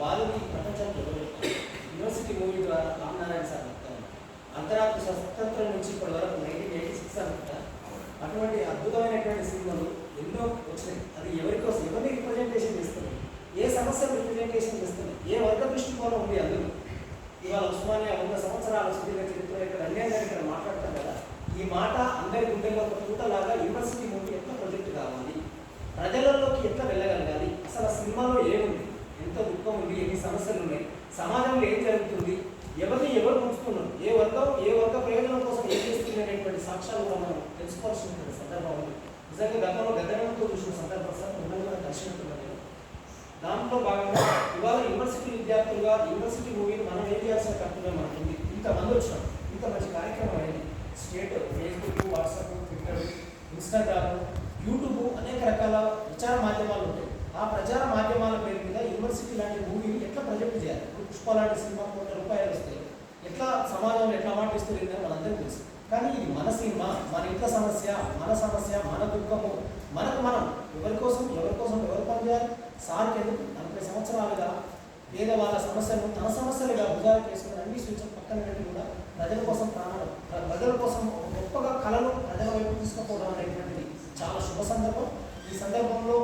బాలుని ప్రపంచానికి university movie ద్వారా రామనారాయణ సార్ మొత్తం అంతరాత్మ స్వతంత్రం నుంచి ఇప్పటి వరకు నైన్టీన్ ఎయిటీ సిక్స్ అనుకుంటా అటువంటి అద్భుతమైనటువంటి సినిమాలు ఎన్నో వచ్చినాయి. అది ఎవరి కోసం? ఎవరిని రిప్రజెంటేషన్ చేస్తుంది? ఏ సమస్యలు రిప్రజెంటేషన్ చేస్తుంది? ఏ వర్గ దృష్టికోణం ఉంది అందులో? ఇవాళ ఉస్మానియా వంద సంవత్సరాల సుదీర్ఘ చరిత్ర ఇక్కడ అన్యాయం గారు ఇక్కడ మాట్లాడతాం కదా. ఈ మాట అందరి గుండెల్లో ఒక పూటలాగా యూనివర్సిటీ మూవీ ఎట్లా ప్రొజెక్ట్ కావాలి? ప్రజలలోకి ఎట్లా వెళ్ళగలగాలి అసలు ఆ సినిమాలో ఏముంది ఎంత దుఃఖం ఉంది ఎన్ని సమస్యలు ఉన్నాయి సమాజంలో ఏం జరుగుతుంది? ఎవరిని ఎవరు ఉంచుతున్నారు ఏ వర్గం ఏ వర్గ ప్రయోజనం కోసం ఏం చేస్తుంది అనేటువంటి సాక్ష్యాలు కూడా మనం తెలుసుకోవాల్సిన సందర్భం ఉంది. నిజంగా గతంలో గతంతో చూసిన సందర్భం సార్ కూడా నేను. దాంట్లో భాగంగా ఇవాళ యూనివర్సిటీ విద్యార్థులుగా యూనివర్సిటీ మూవీని మనం ఏం చేయాల్సిన కర్తవ్యం మనకు ఉంది. ఇంతమంది వచ్చాం ఇంత మంచి కార్యక్రమం అయింది state Facebook WhatsApp Twitter Instagram YouTube అనేక రకాల ప్రచార మాధ్యమాలు ఉంటాయి. ఆ ప్రచార మాధ్యమాల పేరు మీద యూనివర్సిటీ లాంటి మూవీని ఎట్లా ప్రజెక్ట్ చేయాలి? పుష్ప లాంటి సినిమా కోట్ల రూపాయలు వస్తాయి ఎట్లా సమాజంలో ఎట్లా మాటిస్తుంది మనందరికీ తెలుసు. కానీ ఇది మన సినిమా మన ఇంట్లో సమస్య మన సమస్య మన దుఃఖము మనకు మనం ఎవరి కోసం ఎవరి కోసం ఎవరు పనిచేయాలి సార్కి ఎందుకు నలభై సంవత్సరాలుగా పేదవాళ్ళ సమస్యలు తన సమస్యలుగా భుజాలు చేసుకుని అన్ని సూచన పక్కన పెట్టి కూడా ప్రజల కోసం ప్రాణాలు ప్రజల కోసం గొప్పగా కళను ప్రజల వైపు తీసుకుపోవడం అనేటువంటిది చాలా శుభ సందర్భం. ఈ సందర్భంలో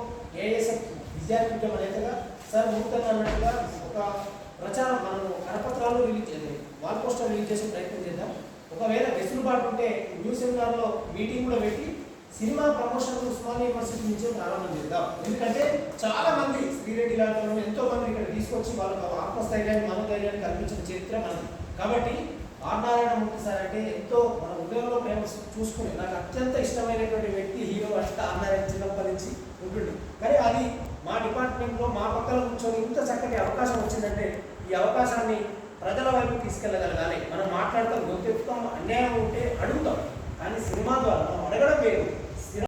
ఏఎస్ఎఫ్ విద్యార్థి ఉద్యమ నేతగా సార్ నూతన అన్నట్టుగా ఒక ప్రచారం మనము కరపత్రాలు రిలీజ్ చేయాలి వాల్ పోస్టర్ రిలీజ్ చేసే ప్రయత్నం చేద్దాం. ఒకవేళ వెసులుబాటు ఉంటే న్యూ సెమినార్లో మీటింగ్ కూడా పెట్టి సినిమా ప్రమోషన్ ఉస్మానియా యూనివర్సిటీ నుంచి ప్రారంభం చేద్దాం. ఎందుకంటే చాలా మంది శ్రీరెడ్డి లాంటి ఎంతో మంది ఇక్కడ తీసుకొచ్చి వాళ్ళకు ఆత్మస్థైర్యాన్ని మనోధైర్యాన్ని కల్పించిన చరిత్ర మనది. కాబట్టి ఆర్ నారాయణ మూర్తి సార్ అంటే ఎంతో మన ఉద్యోగంలో మేము చూసుకుని నాకు అత్యంత ఇష్టమైనటువంటి వ్యక్తి హీరో అంటే ఆర్ నారాయణ చిన్నప్పటి నుంచి ఉంటుండు కానీ అది మా మా పక్కన కూర్చొని ఇంత చక్కటి అవకాశం వచ్చిందంటే ఈ అవకాశాన్ని ప్రజల వైపు తీసుకెళ్ళగలగాలి. మనం మాట్లాడతాం గొంతెత్తుతాం అన్యాయం ఉంటే అడుగుతాం. కానీ సినిమా ద్వారా మనం అడగడం వేరు.